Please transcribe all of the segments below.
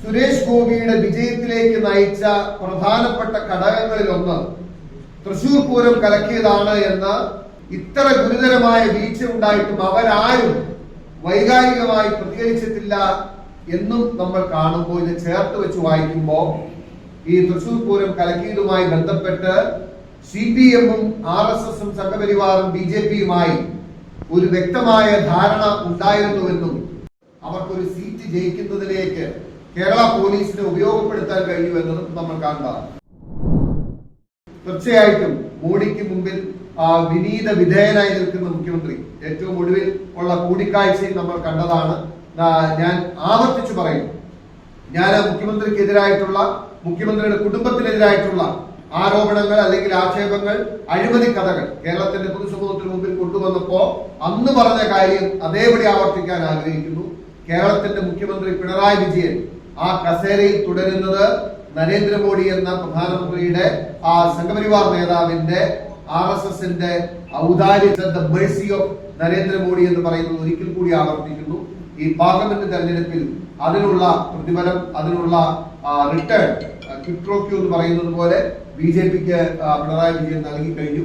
സുരേഷ് ഗോപിയുടെ വിജയത്തിലേക്ക് നയിച്ച പ്രധാനപ്പെട്ട ഘടകങ്ങളിൽ ഒന്ന് തൃശൂർ പൂരം കലക്കിയതാണ് എന്ന് ഇത്ര ഗുരുതരമായ വീഴ്ച ഉണ്ടായിട്ടും അവരാരും വൈകാരികമായി പ്രതികരിച്ചിട്ടില്ല എന്നും നമ്മൾ കാണുമ്പോൾ ഇത് ചേർത്ത് വെച്ച് വായിക്കുമ്പോൾ ഈ തൃശൂർ പൂരം കലക്കിയതുമായി ബന്ധപ്പെട്ട് സി പി എമ്മും ആർ എസ് എസും സംഘപരിവാറും ബി ജെ പിയുമായി ഒരു വ്യക്തമായ ധാരണ ഉണ്ടായിരുന്നുവെന്നും അവർക്കൊരു സീറ്റ് ജയിക്കുന്നതിലേക്ക് കേരള പോലീസിനെ ഉപയോഗപ്പെടുത്താൻ കഴിയുമെന്നതും നമ്മൾ കാണുന്നതാണ് തീർച്ചയായിട്ടും മോഡിക്ക് മുമ്പിൽ വിനീത വിധേയനായി നിൽക്കുന്ന മുഖ്യമന്ത്രി ഏറ്റവും ഒടുവിൽ ഉള്ള കൂടിക്കാഴ്ചയും നമ്മൾ കണ്ടതാണ്. ഞാൻ ആവർത്തിച്ചു പറയും. ഞാൻ മുഖ്യമന്ത്രിക്കെതിരായിട്ടുള്ള മുഖ്യമന്ത്രിയുടെ കുടുംബത്തിനെതിരായിട്ടുള്ള ആരോപണങ്ങൾ അല്ലെങ്കിൽ ആക്ഷേപങ്ങൾ അഴിമതി കഥകൾ കേരളത്തിന്റെ പൊതുസമൂഹത്തിന് മുമ്പിൽ കൊണ്ടുവന്നപ്പോ അന്ന് പറഞ്ഞ കാര്യം അതേപടി ആവർത്തിക്കാൻ ആഗ്രഹിക്കുന്നു. കേരളത്തിന്റെ മുഖ്യമന്ത്രി പിണറായി വിജയൻ ആ കസേരയിൽ തുടരുന്നത് നരേന്ദ്രമോദി എന്ന പ്രധാനമന്ത്രിയുടെ ആ സംഘപരിവാർ നേതാവിന്റെ ആർ എസ് എസിന്റെ ഔദാര്യ ഓഫ് നരേന്ദ്രമോദി എന്ന് പറയുന്നത് ഒരിക്കൽ കൂടി ആവർത്തിക്കുന്നു. ഈ പാർലമെന്റ് തെരഞ്ഞെടുപ്പിൽ അതിനുള്ള പ്രതിഫലം അതിനുള്ള റിട്ടേൺ ക്വിട്രോക്യൂ എന്ന് പറയുന്നത് പോലെ ബി ജെ പിക്ക് പിണറായി വിജയൻ നൽകി കഴിഞ്ഞു.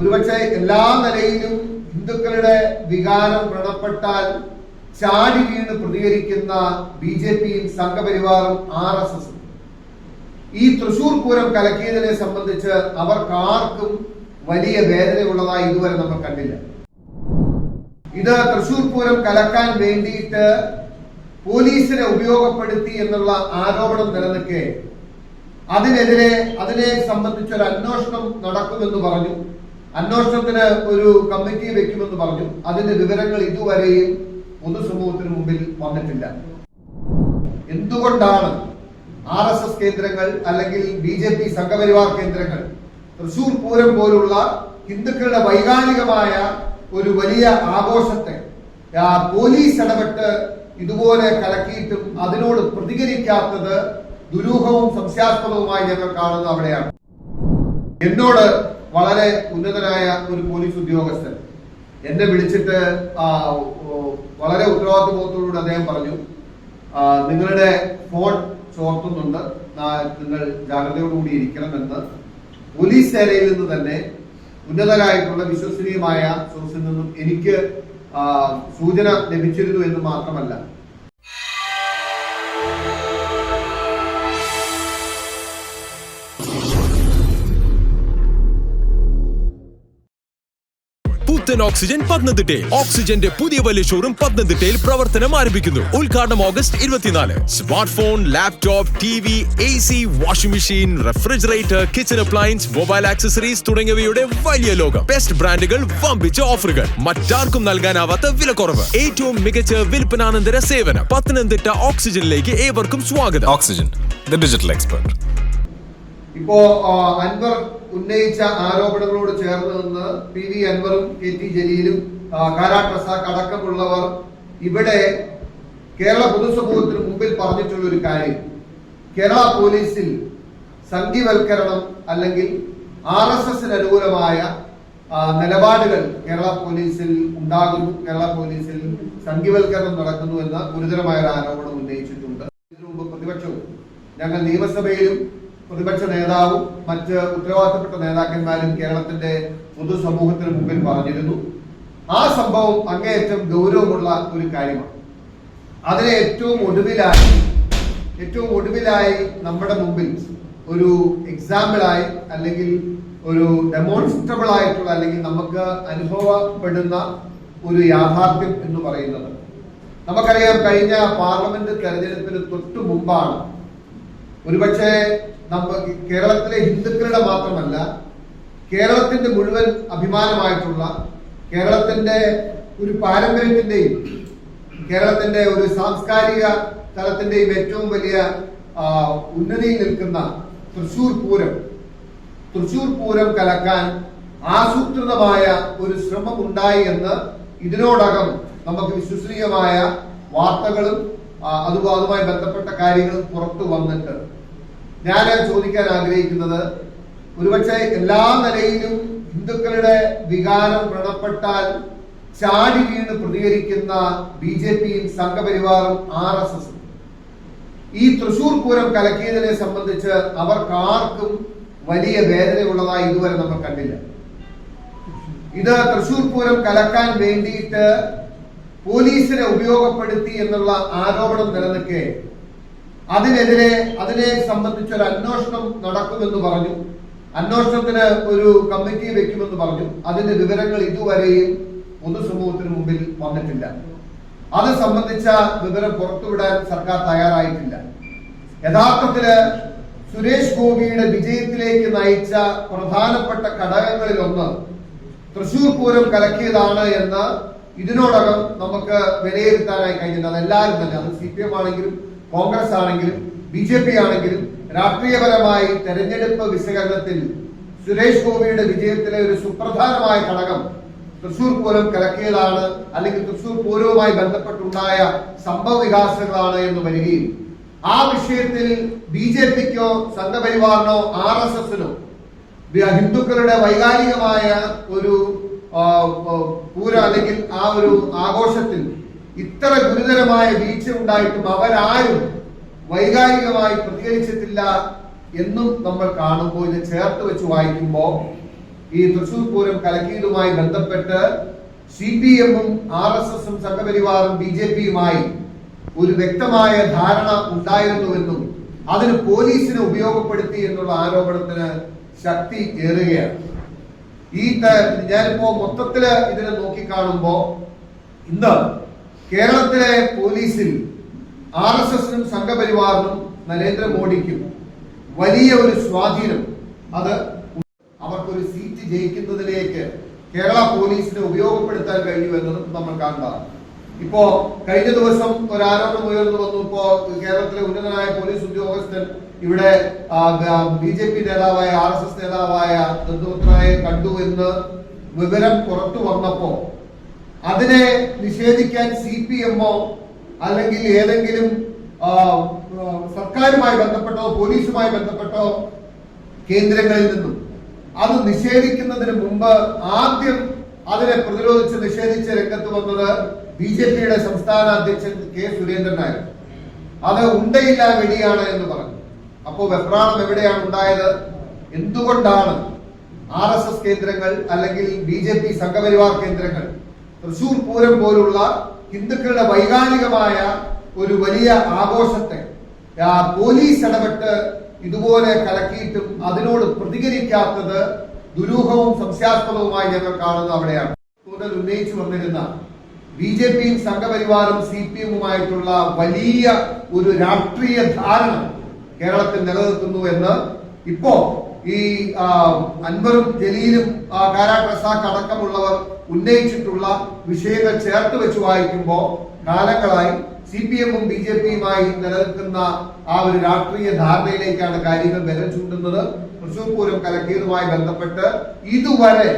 ഒരുപക്ഷെ എല്ലാ നിലയിലും ഹിന്ദുക്കളുടെ വികാരം വ്രണപ്പെട്ടാൽ ചാടി വീണ് പ്രതികരിക്കുന്ന ബി ജെ പിയും സംഘപരിവാറും ആർ എസ് എസും. ഈ തൃശൂർ പൂരം കലക്കിയതിനെ സംബന്ധിച്ച് അവർക്കാർക്കും വലിയ വേദനയുള്ളതായി ഇതുവരെ നമ്മൾ കണ്ടില്ല. ഇത് തൃശൂർ പൂരം കലക്കാൻ വേണ്ടിയിട്ട് പോലീസിനെ ഉപയോഗപ്പെടുത്തി എന്നുള്ള ആരോപണം നിലനിൽക്കെ അതിനെതിരെ അതിനെ സംബന്ധിച്ചൊരു അന്വേഷണം നടക്കുമെന്ന് പറഞ്ഞു. അന്വേഷണത്തിന് ഒരു കമ്മിറ്റി വെക്കുമെന്ന് പറഞ്ഞു. അതിന്റെ വിവരങ്ങൾ ഇതുവരെയും പൊതുസമൂഹത്തിന് മുമ്പിൽ വന്നിട്ടില്ല. എന്തുകൊണ്ടാണ് ആർ എസ് എസ് കേന്ദ്രങ്ങൾ അല്ലെങ്കിൽ ബി ജെ പി സംഘപരിവാർ കേന്ദ്രങ്ങൾ തൃശൂർ പൂരം പോലുള്ള ഹിന്ദുക്കളുടെ വൈകാരികമായ ഒരു വലിയ ആഘോഷത്തെ പോലീസ് ഇടപെട്ട് ഇതുപോലെ കലക്കിയിട്ടും അതിനോട് പ്രതികരിക്കാത്തത് ദുരൂഹവും സംശയാസ്പദവുമായി ഞങ്ങൾ കാണുന്നത് അവിടെയാണ്. എന്നോട് വളരെ ഉന്നതനായ ഒരു പോലീസ് ഉദ്യോഗസ്ഥൻ എന്നെ വിളിച്ചിട്ട് വളരെ ഉത്തരവാദിത്വബോധത്തോടുകൂടി അദ്ദേഹം പറഞ്ഞു നിങ്ങളുടെ ഫോൺ ചോർത്തുന്നുണ്ട്. നിങ്ങൾ ജാഗ്രതയോടുകൂടി ഇരിക്കണമെന്ന്. പോലീസ് സേനയിൽ നിന്ന് തന്നെ ഉന്നതരായിട്ടുള്ള വിശ്വസനീയമായ സോഴ്സിൽ നിന്നും എനിക്ക് സൂചന ലഭിച്ചിരുന്നു എന്ന് മാത്രമല്ല പുത്തൻ ഓക്സിജൻ പത്തനംതിട്ടയിൽ ഓക്സിജന്റെ പുതിയ വലിയ ഷോറും പത്തനംതിട്ടയിൽ പ്രവർത്തനം ആരംഭിക്കുന്നു. ഉദ്ഘാടനം ഓഗസ്റ്റ് ഇരുപത്തിനാല്. Smart phone laptop T V A C washing machine refrigerator kitchen appliance mobile accessories തുടങ്ങിയവയുടെ വലിയ ലോകം. ബെസ്റ്റ് ബ്രാൻഡുകൾ വമ്പിച്ച ഓഫറുകൾ. മറ്റാർക്കും നൽകാനാവാത്ത വിലക്കുറവ്. ഏറ്റവും മികച്ച വിൽപ്പനാനന്തര സേവനം. പത്തനംതിട്ട ഓക്സിജനിലേക്ക് ഏവർക്കും സ്വാഗതം. ഓക്സിജൻ ദ ഡിജിറ്റൽ എക്സ്പെർട്ട് ഇപ്പോ അൻവർ ഉന്നയിച്ച ആരോപണങ്ങളോട് ചേർന്ന് നിന്ന് പി വി അൻവറും കെ ടി ജലീലും കാരാപ്രസാദ് കാരാ അടക്കമുള്ളവർ ഇവിടെ കേരള പൊതുസമൂഹത്തിന് മുമ്പിൽ പറഞ്ഞിട്ടുള്ള ഒരു കാര്യം. കേരള പോലീസിൽ സംഘിവൽക്കരണം അല്ലെങ്കിൽ ആർ എസ് എസിന് അനുകൂലമായ നിലപാടുകൾ കേരള പോലീസിൽ ഉണ്ടാകുന്നു കേരള പോലീസിൽ സംഘിവൽക്കരണം നടക്കുന്നു എന്ന ഗുരുതരമായ ഒരു ആരോപണം ഉന്നയിച്ചിട്ടുണ്ട്. ഇതിനു മുമ്പ് പ്രതിപക്ഷവും ഞങ്ങൾ നിയമസഭയിലും പ്രതിപക്ഷ നേതാവും മറ്റ് ഉത്തരവാദിത്തപ്പെട്ട നേതാക്കന്മാരും കേരളത്തിന്റെ പൊതുസമൂഹത്തിന് മുമ്പിൽ പറഞ്ഞിരുന്നു. ആ സംഭവം അങ്ങേയറ്റം ഗൗരവമുള്ള ഒരു കാര്യമാണ്. അതിനെ ഏറ്റവും ഒടുവിലായി ഏറ്റവും ഒടുവിലായി നമ്മുടെ മുമ്പിൽ ഒരു എക്സാമ്പിളായി അല്ലെങ്കിൽ ഒരു ഡെമോൺസ്ട്രബിൾ ആയിട്ടുള്ള അല്ലെങ്കിൽ നമുക്ക് അനുഭവപ്പെടുന്ന ഒരു യാഥാർത്ഥ്യം എന്ന് പറയുന്നത്. നമുക്കറിയാം കഴിഞ്ഞ പാർലമെന്റ് തെരഞ്ഞെടുപ്പിന് തൊട്ടു മുമ്പാണ് ഒരുപക്ഷെ കേരളത്തിലെ ഹിന്ദുക്കളുടെ മാത്രമല്ല കേരളത്തിന്റെ മുഴുവൻ അഭിമാനമായിട്ടുള്ള കേരളത്തിന്റെ ഒരു പാരമ്പര്യത്തിന്റെയും കേരളത്തിന്റെ ഒരു സാംസ്കാരിക തലത്തിന്റെയും ഏറ്റവും വലിയ ഉന്നതിയിൽ നിൽക്കുന്ന തൃശൂർ പൂരം. തൃശൂർ പൂരം കലക്കാൻ ആസൂത്രിതമായ ഒരു ശ്രമം ഉണ്ടായി എന്ന് ഇതിനോടകം നമുക്ക് വിശ്വസനീയമായ വാർത്തകളും അതുമായി ബന്ധപ്പെട്ട കാര്യങ്ങളും പുറത്തു വന്നിട്ട് ഞാൻ ചോദിക്കാൻ ആഗ്രഹിക്കുന്നത് ഒരുപക്ഷെ എല്ലാ നിലയിലും ഹിന്ദുക്കളുടെ വികാരം വ്രണപ്പെട്ടാൽ ചാടി വീണ് പ്രതികരിക്കുന്ന ബി ജെ പിയും സംഘപരിവാറും ആർ എസ് എസും. ഈ തൃശൂർ പൂരം കലക്കിയതിനെ സംബന്ധിച്ച് അവർക്കാർക്കും വലിയ വേദനയുള്ളതായി ഇതുവരെ നമ്മൾ കണ്ടില്ല. ഇത് തൃശൂർ പൂരം കലക്കാൻ വേണ്ടിയിട്ട് പോലീസിനെ ഉപയോഗപ്പെടുത്തി എന്നുള്ള ആരോപണം നിലനിൽക്കെ അതിനെതിരെ അതിനെ സംബന്ധിച്ച് ഒരു അന്വേഷണം നടക്കുമെന്ന് പറഞ്ഞു. അന്വേഷണത്തിന് ഒരു കമ്മിറ്റി വെക്കുമെന്ന് പറഞ്ഞു. അതിന്റെ വിവരങ്ങൾ ഇതുവരെയും പൊതുസമൂഹത്തിന് മുമ്പിൽ വന്നിട്ടില്ല. അത് സംബന്ധിച്ച വിവരം പുറത്തുവിടാൻ സർക്കാർ തയ്യാറായിട്ടില്ല. യഥാർത്ഥത്തിൽ സുരേഷ് ഗോപിയുടെ വിജയത്തിലേക്ക് നയിച്ച പ്രധാനപ്പെട്ട ഘടകങ്ങളിൽ ഒന്ന് തൃശൂർ പൂരം കലക്കിയതാണ് എന്ന് ഇതിനോടകം നമുക്ക് വിലയിരുത്താനായി കഴിഞ്ഞിട്ടുണ്ട്. അതെല്ലാവരും തന്നെ അത് സി പി എം ആണെങ്കിലും കോൺഗ്രസ് ആണെങ്കിലും ബി ജെ പി ആണെങ്കിലും രാഷ്ട്രീയപരമായി തെരഞ്ഞെടുപ്പ് വിശകലനത്തിൽ സുരേഷ് ഗോപിയുടെ വിജയത്തിലെ ഒരു സുപ്രധാനമായ ഘടകം തൃശൂർ പൂരം കലക്കിയതാണ് അല്ലെങ്കിൽ തൃശൂർ പൂരവുമായി ബന്ധപ്പെട്ടുണ്ടായ സംഭവ വികാസങ്ങളാണ് എന്ന് വരികയും ആ വിഷയത്തിൽ ബി ജെ പിക്കോ സംഘപരിവാറിനോ ആർ എസ് എസിനോ ഹിന്ദുക്കളുടെ വൈകാരികമായ ഒരു പൂരം അല്ലെങ്കിൽ ആ ഒരു ആഘോഷത്തിൽ ഇത്ര ഗുരുതരമായ വീഴ്ച ഉണ്ടായിട്ടും അവരാരും വൈകാരികമായി പ്രതികരിച്ചിട്ടില്ല എന്നും നമ്മൾ കാണുമ്പോൾ ഇത് ചേർത്ത് വെച്ച് വായിക്കുമ്പോൾ ഈ തൃശൂർ പൂരം കലക്കിയതുമായി ബന്ധപ്പെട്ട് സി പി എമ്മും ആർ എസ് എസും സംഘപരിവാറും ബി ജെ പിയുമായി ഒരു വ്യക്തമായ ധാരണ ഉണ്ടായിരുന്നുവെന്നും അതിന് പോലീസിനെ ഉപയോഗപ്പെടുത്തി എന്നുള്ള ആരോപണത്തിന് ശക്തി ഏറുകയാണ്. ഈ ഞാനിപ്പോ മൊത്തത്തിൽ ഇതിനെ നോക്കിക്കാണുമ്പോ ഇന്ന് കേരളത്തിലെ പോലീസിൽ ആർ എസ് എസിനും സംഘപരിവാറിനും നരേന്ദ്രമോദിക്കും വലിയ ഒരു സ്വാധീനം. അത് അവർക്കൊരു സീറ്റ് ജയിക്കുന്നതിലേക്ക് കേരള പോലീസിനെ ഉപയോഗപ്പെടുത്താൻ കഴിയും എന്നതും നമ്മൾ കാണുന്നതാണ്. ഇപ്പോ കഴിഞ്ഞ ദിവസം ഒരു ആരോപണം ഉയർന്നു വന്നു. ഇപ്പോ കേരളത്തിലെ ഉന്നതനായ പോലീസ് ഉദ്യോഗസ്ഥൻ ഇവിടെ ബി ജെ പി നേതാവായ ആർ എസ് എസ് നേതാവായ കണ്ടു എന്ന് വിവരം പുറത്തു വന്നപ്പോ അതിനെ നിഷേധിക്കാൻ സി പി എമ്മോ അല്ലെങ്കിൽ ഏതെങ്കിലും സർക്കാരുമായി ബന്ധപ്പെട്ടോ പോലീസുമായി ബന്ധപ്പെട്ടോ കേന്ദ്രങ്ങളിൽ നിന്നും അത് നിഷേധിക്കുന്നതിന് മുമ്പ് ആദ്യം അതിനെ പ്രതിരോധിച്ച് നിഷേധിച്ച് രംഗത്ത് വന്നത് ബി ജെ പിയുടെ സംസ്ഥാന അധ്യക്ഷൻ കെ സുരേന്ദ്രനായിരുന്നു അത് ഉണ്ടയില്ല വെടിയാണ് എന്ന് പറഞ്ഞു. അപ്പോ വെപ്രാളം എവിടെയാണ് ഉണ്ടായത്? എന്തുകൊണ്ടാണ് ആർ കേന്ദ്രങ്ങൾ അല്ലെങ്കിൽ ബി സംഘപരിവാർ കേന്ദ്രങ്ങൾ തൃശൂർ പൂരം പോലുള്ള ഹിന്ദുക്കളുടെ വൈകാരികമായ ഒരു വലിയ ആഘോഷത്തെ പോലീസ് ഇടപെട്ട് ഇതുപോലെ കലക്കിയിട്ടും അതിനോട് പ്രതികരിക്കാത്തത് ദുരൂഹവും സംശയാസ്പദവുമായി ഞങ്ങൾ കാണുന്നത് അവിടെയാണ്. കൂടുതൽ ഉന്നയിച്ചു വന്നിരുന്ന ബി ജെ പിയും സംഘപരിവാറും സി പി എമ്മുമായിട്ടുള്ള വലിയ ഒരു രാഷ്ട്രീയ ധാരണ കേരളത്തിൽ നിലനിൽക്കുന്നു എന്ന് ഇപ്പോ ഈ അൻവറും ജലീലും കാരാ പ്രസാഖ് അടക്കമുള്ളവർ ഉന്നയിച്ചിട്ടുള്ള വിഷയങ്ങൾ ചേർത്ത് വെച്ച് വായിക്കുമ്പോൾ കാലങ്ങളായി സി പി എമ്മും ബി ജെ പിയുമായി നിലനിൽക്കുന്ന ആ ഒരു രാഷ്ട്രീയ ധാരണയിലേക്കാണ് കാര്യങ്ങൾ ബലം ചൂണ്ടുന്നത്. തൃശൂർ പൂരം കലക്കിയതുമായി ബന്ധപ്പെട്ട് ഇതുവരെ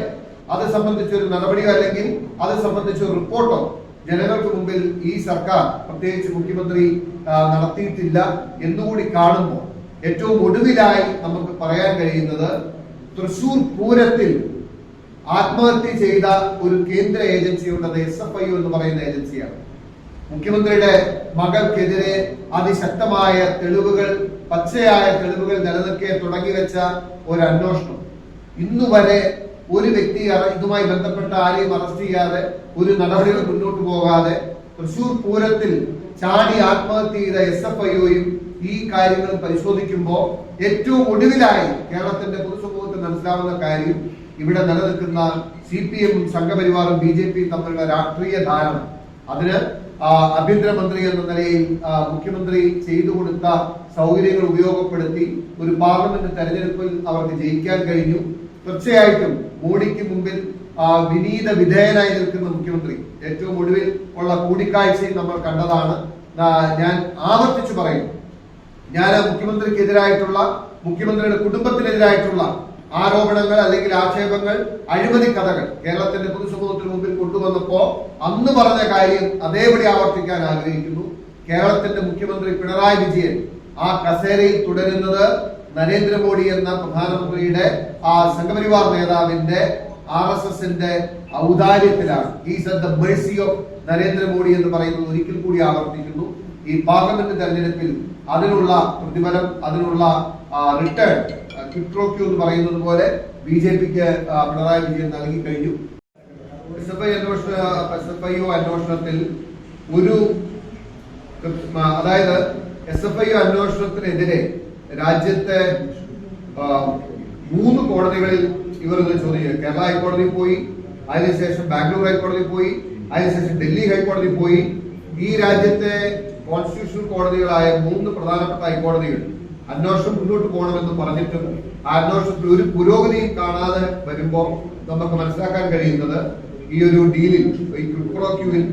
അത് സംബന്ധിച്ചൊരു നടപടിയോ അല്ലെങ്കിൽ അത് സംബന്ധിച്ച ഒരു റിപ്പോർട്ടോ ജനങ്ങൾക്ക് മുമ്പിൽ ഈ സർക്കാർ പ്രത്യേകിച്ച് മുഖ്യമന്ത്രി നടത്തിയിട്ടില്ല എന്നുകൂടി കാണുമ്പോൾ ഏറ്റവും ഒടുവിലായി നമുക്ക് പറയാൻ കഴിയുന്നത് തൃശൂർ പൂരത്തിൽ ആത്മഹത്യ ചെയ്ത ഒരു കേന്ദ്ര ഏജൻസിയുണ്ട് എസ് എഫ് ഐ എന്ന് പറയുന്ന ഏജൻസിയാണ്. മുഖ്യമന്ത്രിയുടെ മകൾക്കെതിരെ അതിശക്തമായ തെളിവുകൾ പച്ചയായ തെളിവുകൾ നിലനിൽക്കെ തുടങ്ങി വെച്ച ഒരു അന്വേഷണം ഇന്നുവരെ ഒരു വ്യക്തി ഇതുമായി ബന്ധപ്പെട്ട ആരെയും അറസ്റ്റ് ചെയ്യാതെ ഒരു നടപടികൾ മുന്നോട്ട് പോകാതെ തൃശൂർ പൂരത്തിൽ ചാടി ആത്മഹത്യ ചെയ്ത എസ് എഫ് ഐഒയും ഈ കാര്യങ്ങൾ പരിശോധിക്കുമ്പോൾ ഏറ്റവും ഒടുവിലായി കേരളത്തിന്റെ പൊതുസമൂഹത്തിൽ മനസ്സിലാവുന്ന കാര്യം ഇവിടെ നിലനിൽക്കുന്ന സി പി എമ്മും സംഘപരിവാറും ബി ജെ പിയും തമ്മിലുള്ള രാഷ്ട്രീയ ധാരണ അതിന് ആഭ്യന്തരമന്ത്രി എന്ന നിലയിൽ മുഖ്യമന്ത്രി ചെയ്തു കൊടുത്ത സൗകര്യങ്ങൾ ഉപയോഗപ്പെടുത്തി ഒരു പാർലമെന്റ് തെരഞ്ഞെടുപ്പിൽ അവർക്ക് ജയിക്കാൻ കഴിഞ്ഞു. തീർച്ചയായിട്ടും മോഡിക്ക് മുമ്പിൽ വിനീത വിധേയനായി നിൽക്കുന്ന മുഖ്യമന്ത്രി ഏറ്റവും ഒടുവിൽ ഉള്ള കൂടിക്കാഴ്ചയും നമ്മൾ കണ്ടതാണ്. ഞാൻ ആവർത്തിച്ചു പറയും ഞാൻ മുഖ്യമന്ത്രിക്കെതിരായിട്ടുള്ള മുഖ്യമന്ത്രിയുടെ കുടുംബത്തിനെതിരായിട്ടുള്ള ആരോപണങ്ങൾ അല്ലെങ്കിൽ ആക്ഷേപങ്ങൾ അഴിമതി കഥകൾ കേരളത്തിന്റെ പൊതുസമൂഹത്തിന് മുമ്പിൽ കൊണ്ടുവന്നപ്പോ അന്ന് പറഞ്ഞ കാര്യം അതേപടി ആവർത്തിക്കാൻ ആഗ്രഹിക്കുന്നു. കേരളത്തിന്റെ മുഖ്യമന്ത്രി പിണറായി വിജയൻ ആ കസേരയിൽ തുടരുന്നത് നരേന്ദ്രമോദി എന്ന പ്രധാനമന്ത്രിയുടെ ആ സംഘപരിവാർ നേതാവിന്റെ ആർ എസ് എസിന്റെ ഔദാര്യത്തിലാണ്. Is at the mercy of Narendra Modi എന്ന് പറയുന്നത് ഒരിക്കൽ കൂടി ആവർത്തിക്കുന്നു. ഈ പാർലമെന്റ് തെരഞ്ഞെടുപ്പിൽ അതിനുള്ള പ്രതിഫലം അതിനുള്ള റിട്ടേൺ ക്വിക്രോക്യൂ എന്ന് പറയുന്നത് പോലെ ബി ജെ പിക്ക് പിണറായി വിജയൻ നൽകി കഴിഞ്ഞു. എസ് എഫ് ഐ അന്വേഷണ എസ് എഫ് ഐ അന്വേഷണത്തിൽ ഒരു അതായത് എസ് എഫ് ഐ അന്വേഷണത്തിനെതിരെ രാജ്യത്തെ മൂന്ന് കോടതികളിൽ ഇവർ ഇത് ചോദ്യം കേരള ഹൈക്കോടതിയിൽ പോയി അതിനുശേഷം ബാംഗ്ലൂർ ഹൈക്കോടതിയിൽ പോയി അതിനുശേഷം ഡൽഹി ഹൈക്കോടതിയിൽ പോയി. ഈ രാജ്യത്തെ കോൺസ്റ്റിറ്റ്യൂഷണൽ കോടതികളായ മൂന്ന് പ്രധാനപ്പെട്ട ഹൈക്കോടതികൾ അന്വേഷണം മുന്നോട്ട് പോകണമെന്ന് പറഞ്ഞിട്ടും ആ അന്വേഷണത്തിൽ ഒരു പുരോഗതി കാണാതെ വരുമ്പോൾ നമുക്ക് മനസ്സിലാക്കാൻ കഴിയുന്നത് ഈ ഒരു ഡീലിൽ ഈ ക്വിപ്രോക്യൂവിൽ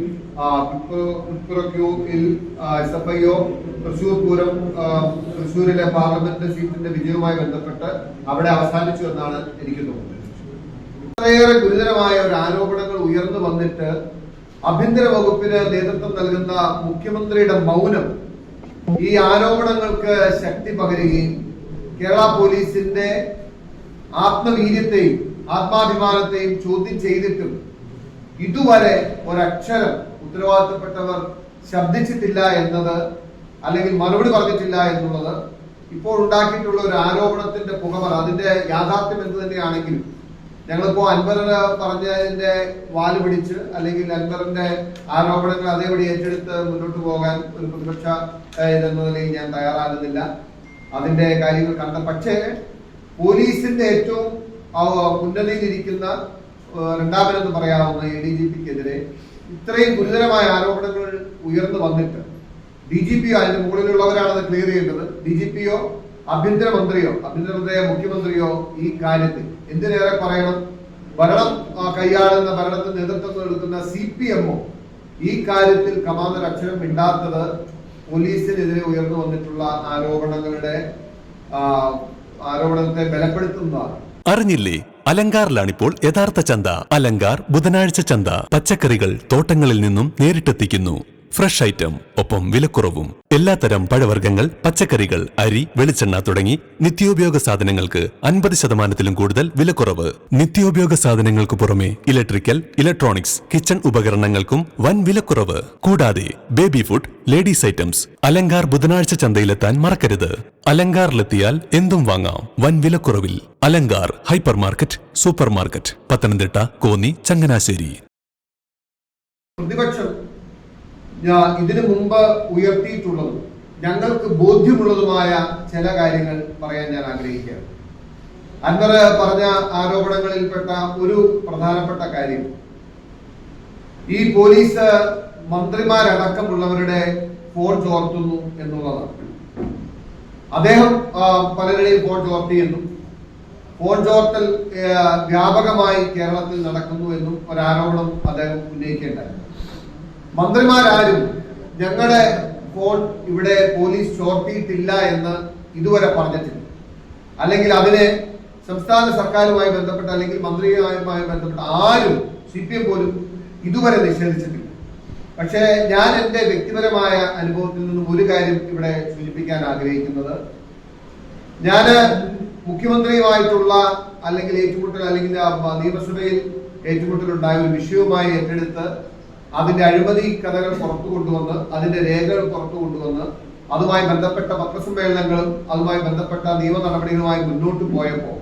ക്വിപ്രോക്യൂവിൽ S F I Thrissur Pooram തൃശൂരിലെ പാർലമെന്റ് സീറ്റിന്റെ വിജയവുമായി ബന്ധപ്പെട്ട് അവിടെ അവസാനിച്ചു എന്നാണ് എനിക്ക് തോന്നുന്നത്. ഇത്രയേറെ ഗുരുതരമായ ഒരു ആരോപണങ്ങൾ ഉയർന്നു വന്നിട്ട് ആഭ്യന്തര വകുപ്പിന് നേതൃത്വം നൽകുന്ന മുഖ്യമന്ത്രിയുടെ മൗനം ഈ ആരോപണങ്ങൾക്ക് ശക്തി പകരുകയും കേരള പോലീസിന്റെ ആത്മവീര്യത്തെയും ആത്മാഭിമാനത്തെയും ചോദ്യം ചെയ്തിട്ടും ഇതുവരെ ഒരക്ഷരം ഉത്തരവാദിത്തപ്പെട്ടവർ ശബ്ദിച്ചിട്ടില്ല എന്നത് അല്ലെങ്കിൽ മറുപടി പറഞ്ഞിട്ടില്ല എന്നുള്ളത് ഇപ്പോൾ ഉണ്ടാക്കിയിട്ടുള്ള ഒരു ആരോപണത്തിന്റെ പുകമറ അതിന്റെ യാഥാർത്ഥ്യം എന്ത് തന്നെയാണെങ്കിലും ഞങ്ങളിപ്പോ അൻവർ പറഞ്ഞതിന്റെ വാൽ പിടിച്ച് അല്ലെങ്കിൽ അൻവറിന്റെ ആരോപണങ്ങൾ അതേപടി ഏറ്റെടുത്ത് മുന്നോട്ട് പോകാൻ ഒരു പ്രതിപക്ഷ എന്ന നിലയിൽ ഞാൻ തയ്യാറാകുന്നില്ല. അതിന്റെ കാര്യങ്ങൾ കണ്ട പക്ഷേ പോലീസിന്റെ ഏറ്റവും മുന്നണിയിലിരിക്കുന്ന രണ്ടാമനെന്ന് പറയാവുന്ന എ ഡി ജി പിക്കെതിരെ ഇത്രയും ഗുരുതരമായ ആരോപണങ്ങൾ ഉയർന്നു വന്നിട്ട് ഡി ജി പിയോ അതിന്റെ മുകളിലുള്ളവരാണ് അത് ക്ലിയർ ചെയ്യേണ്ടത് ഡി ജി പിയോ ആഭ്യന്തരമന്ത്രിയോ ആഭ്യന്തരമന്ത്രിയോ മുഖ്യമന്ത്രിയോ ഈ കാര്യത്തിൽ എന്തിനേറെ പറയണം? ഭരണം കൈയാളുന്ന ഭരണത്തിന് നേതൃത്വം എടുക്കുന്ന സി പി എമ്മോ ഈ കാര്യത്തിൽ കമാന്നൊരു അക്ഷരം മിണ്ടാത്തത് പോലീസിനെതിരെ ഉയർന്നു വന്നിട്ടുള്ള ആരോപണങ്ങളുടെ ആരോപണത്തെ ബലപ്പെടുത്തുന്നതാണ്. അറിഞ്ഞില്ലേ? അലങ്കാറിലാണിപ്പോൾ യഥാർത്ഥ ചന്ത. അലങ്കാർ ബുധനാഴ്ച ചന്ത. പച്ചക്കറികൾ തോട്ടങ്ങളിൽ നിന്നും നേരിട്ടെത്തിക്കുന്നു. ഫ്രഷ് ഐറ്റം ഒപ്പം വിലക്കുറവും. എല്ലാത്തരം പഴവർഗങ്ങൾ പച്ചക്കറികൾ അരി വെളിച്ചെണ്ണ തുടങ്ങി നിത്യോപയോഗ സാധനങ്ങൾക്ക് അൻപത് ശതമാനത്തിലും കൂടുതൽ വിലക്കുറവ്. നിത്യോപയോഗ സാധനങ്ങൾക്ക് പുറമെ ഇലക്ട്രിക്കൽ ഇലക്ട്രോണിക്സ് കിച്ചൺ ഉപകരണങ്ങൾക്കും വൻ വിലക്കുറവ്. കൂടാതെ baby food ladies items Alankar ബുധനാഴ്ച ചന്തയിലെത്താൻ മറക്കരുത്. അലങ്കാറിലെത്തിയാൽ എന്തും വാങ്ങാം. വൻ വിലക്കുറവിൽ. Alankar hyper market super market Pathanamthitta Konni Changanassery. പ്രതിപക്ഷം ഞാൻ ഇതിനു മുമ്പ് ഉയർത്തിയിട്ടുള്ളതും. ഞങ്ങൾക്ക് ബോധ്യമുള്ളതുമായ ചില കാര്യങ്ങൾ പറയാൻ ഞാൻ ആഗ്രഹിക്കുകയാണ്. അൻവർ പറഞ്ഞ ആരോപണങ്ങളിൽപ്പെട്ട ഒരു പ്രധാനപ്പെട്ട കാര്യം. ഈ പോലീസ് മന്ത്രിമാരടക്കമുള്ളവരുടെ ഫോൺ ചോർത്തുന്നു എന്നുള്ളതാണ്. അദ്ദേഹം പലരുടെയും ഫോൺ ചോർത്തിയെന്നും ഫോൺ ചോർത്തൽ വ്യാപകമായി കേരളത്തിൽ നടക്കുന്നു എന്നും ഒരാരോപണം അദ്ദേഹം ഉന്നയിക്കേണ്ടായിരുന്നു മന്ത്രിമാരാരും ഞങ്ങളുടെ ഫോൺ ഇവിടെ പോലീസ് ചോർത്തിയിട്ടില്ല എന്ന് ഇതുവരെ പറഞ്ഞിട്ടില്ല. അല്ലെങ്കിൽ അതിനെ സംസ്ഥാന സർക്കാരുമായി ബന്ധപ്പെട്ട അല്ലെങ്കിൽ മന്ത്രിയുമായി ബന്ധപ്പെട്ട ആരും സി പി എം പോലും ഇതുവരെ നിഷേധിച്ചിട്ടില്ല. പക്ഷേ ഞാൻ എന്റെ വ്യക്തിപരമായ അനുഭവത്തിൽ നിന്നും ഒരു കാര്യം ഇവിടെ സൂചിപ്പിക്കാൻ ആഗ്രഹിക്കുന്നത്. ഞാൻ മുഖ്യമന്ത്രിയുമായിട്ടുള്ള അല്ലെങ്കിൽ ഏറ്റുമുട്ടൽ അല്ലെങ്കിൽ നിയമസഭയിൽ ഏറ്റുമുട്ടലുണ്ടായ ഒരു വിഷയവുമായി ഏറ്റെടുത്ത് അതിന്റെ അഴിമതി കഥകൾ പുറത്തു കൊണ്ടുവന്ന് അതിന്റെ രേഖകൾ പുറത്തു കൊണ്ടുവന്ന് അതുമായി ബന്ധപ്പെട്ട പത്രസമ്മേളനങ്ങളും അതുമായി ബന്ധപ്പെട്ട നിയമ നടപടികളുമായി മുന്നോട്ട് പോയപ്പോൾ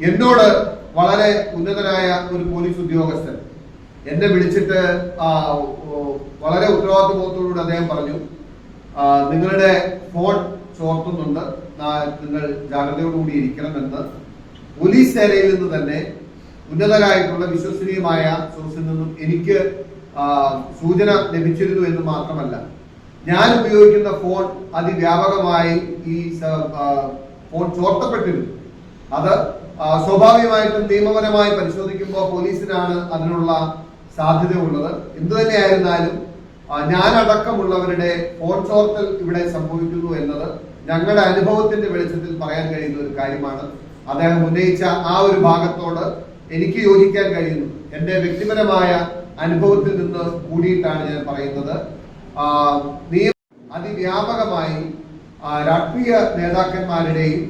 എന്നോട് വളരെ ഉന്നതനായ ഒരു പോലീസ് ഉദ്യോഗസ്ഥൻ എന്നെ വിളിച്ചിട്ട് വളരെ ഉത്തരവാദിത്വബോധത്തോടുകൂടി അദ്ദേഹം പറഞ്ഞു നിങ്ങളുടെ ഫോൺ ചോർത്തുന്നുണ്ട് നിങ്ങൾ ജാഗ്രതയോടുകൂടി ഇരിക്കണമെന്ന്. പോലീസ് സേനയിൽ നിന്ന് തന്നെ ഉന്നതരായിട്ടുള്ള വിശ്വസനീയമായ സോഴ്സിൽ നിന്നും എനിക്ക് സൂചന ലഭിച്ചിരുന്നു എന്ന് മാത്രമല്ല. ഞാൻ ഉപയോഗിക്കുന്ന ഫോൺ അതിവ്യാപകമായി ഈ ഫോൺ ചോർത്തപ്പെട്ടിരുന്നു. അത് സ്വാഭാവികമായിട്ടും നിയമപരമായി പരിശോധിക്കുമ്പോൾ പോലീസിനാണ് അതിനുള്ള സാധ്യത ഉള്ളത് എന്തു തന്നെയായിരുന്നാലും ഞാനടക്കമുള്ളവരുടെ ഫോൺ ചോർത്തൽ ഇവിടെ സംഭവിക്കുന്നു എന്നത് ഞങ്ങളുടെ അനുഭവത്തിന്റെ വെളിച്ചത്തിൽ പറയാൻ കഴിയുന്ന ഒരു കാര്യമാണ്. അദ്ദേഹം ഉന്നയിച്ച ആ ഒരു ഭാഗത്തോട് എനിക്ക് യോജിക്കാൻ കഴിയുന്നു. എന്റെ വ്യക്തിപരമായ അനുഭവത്തിൽ നിന്ന് കൂടിയിട്ടാണ് ഞാൻ പറയുന്നത്. അതിവ്യാപകമായി രാഷ്ട്രീയ നേതാക്കന്മാരുടെയും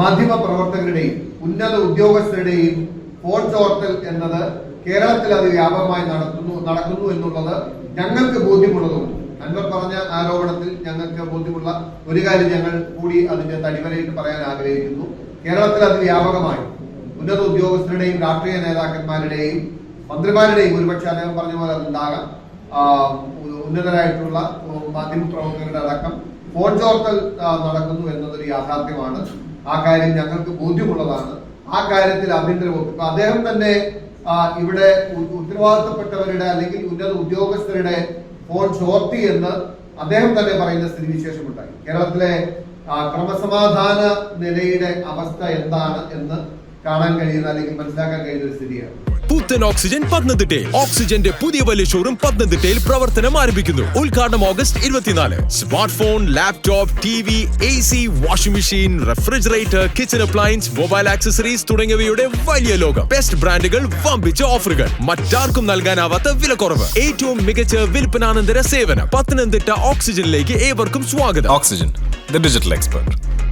മാധ്യമ പ്രവർത്തകരുടെയും ഉന്നത ഉദ്യോഗസ്ഥരുടെയും ഫോൺ ചോർത്തൽ എന്നത് കേരളത്തിൽ അത് വ്യാപകമായി നടത്തുന്നു നടക്കുന്നു എന്നുള്ളത് ഞങ്ങൾക്ക് ബോധ്യമുള്ളതുണ്ട് അൻവർ പറഞ്ഞ ആരോപണത്തിൽ ഞങ്ങൾക്ക് ബോധ്യമുള്ള ഒരു കാര്യം ഞങ്ങൾ കൂടി അതിന്റെ തടിവരയിട്ട് പറയാൻ ആഗ്രഹിക്കുന്നു. കേരളത്തിൽ അത് വ്യാപകമായി. ഉന്നത ഉദ്യോഗസ്ഥരുടെയും രാഷ്ട്രീയ നേതാക്കന്മാരുടെയും മന്ത്രിമാരുടെയും ഒരുപക്ഷെ അദ്ദേഹം പറഞ്ഞ പോലെ അതുണ്ടാകാം. ആ, ഉ- ഉന്നതരായിട്ടുള്ള മാധ്യമപ്രവർത്തകരുടെ അടക്കം ഫോൺ ചോർത്തൽ നടക്കുന്നു എന്നതൊരു യാഥാർത്ഥ്യമാണ്. ആ കാര്യം ഞങ്ങൾക്ക് ബോധ്യമുള്ളതാണ്. ആ കാര്യത്തിൽ ആഭ്യന്തര വകുപ്പ് അദ്ദേഹം തന്നെ ഇവിടെ ഉത്തരവാദിത്തപ്പെട്ടവരുടെ അല്ലെങ്കിൽ ഉന്നത ഉദ്യോഗസ്ഥരുടെ ഫോൺ ചോർത്തി എന്ന് അദ്ദേഹം തന്നെ പറയുന്ന സ്ഥിതിവിശേഷമുണ്ടായി. കേരളത്തിലെ ക്രമസമാധാന നിലയുടെ അവസ്ഥ എന്താണ് എന്ന് കാണാൻ കഴിയുന്ന അല്ലെങ്കിൽ മനസ്സിലാക്കാൻ കഴിയുന്ന ഒരു സ്ഥിതിയാണ്. പുത്തൻ ഓക്സിജൻ പത്തനംതിട്ടയിൽ. ഓക്സിജന്റെ പുതിയ വലിയ ഷോറൂം പത്തനംതിട്ടയിൽ പ്രവർത്തനം ആരംഭിക്കുന്നു. ഉദ്ഘാടനം ഓഗസ്റ്റ് ഇരുപത്തിനാല്. Smart phone laptop T V A C washing machine refrigerator kitchen appliance mobile accessories തുടങ്ങിയവയുടെ വലിയ ലോകം. ബെസ്റ്റ് ബ്രാൻഡുകൾ വമ്പിച്ച ഓഫറുകൾ. മറ്റാർക്കും നൽകാനാവാത്ത വിലക്കുറവ്. ഏറ്റവും മികച്ച വിൽപ്പനാനന്തര സേവനം. പത്തനംതിട്ട ഓക്സിജനിലേക്ക് ഏവർക്കും സ്വാഗതം. Oxygen digital expert.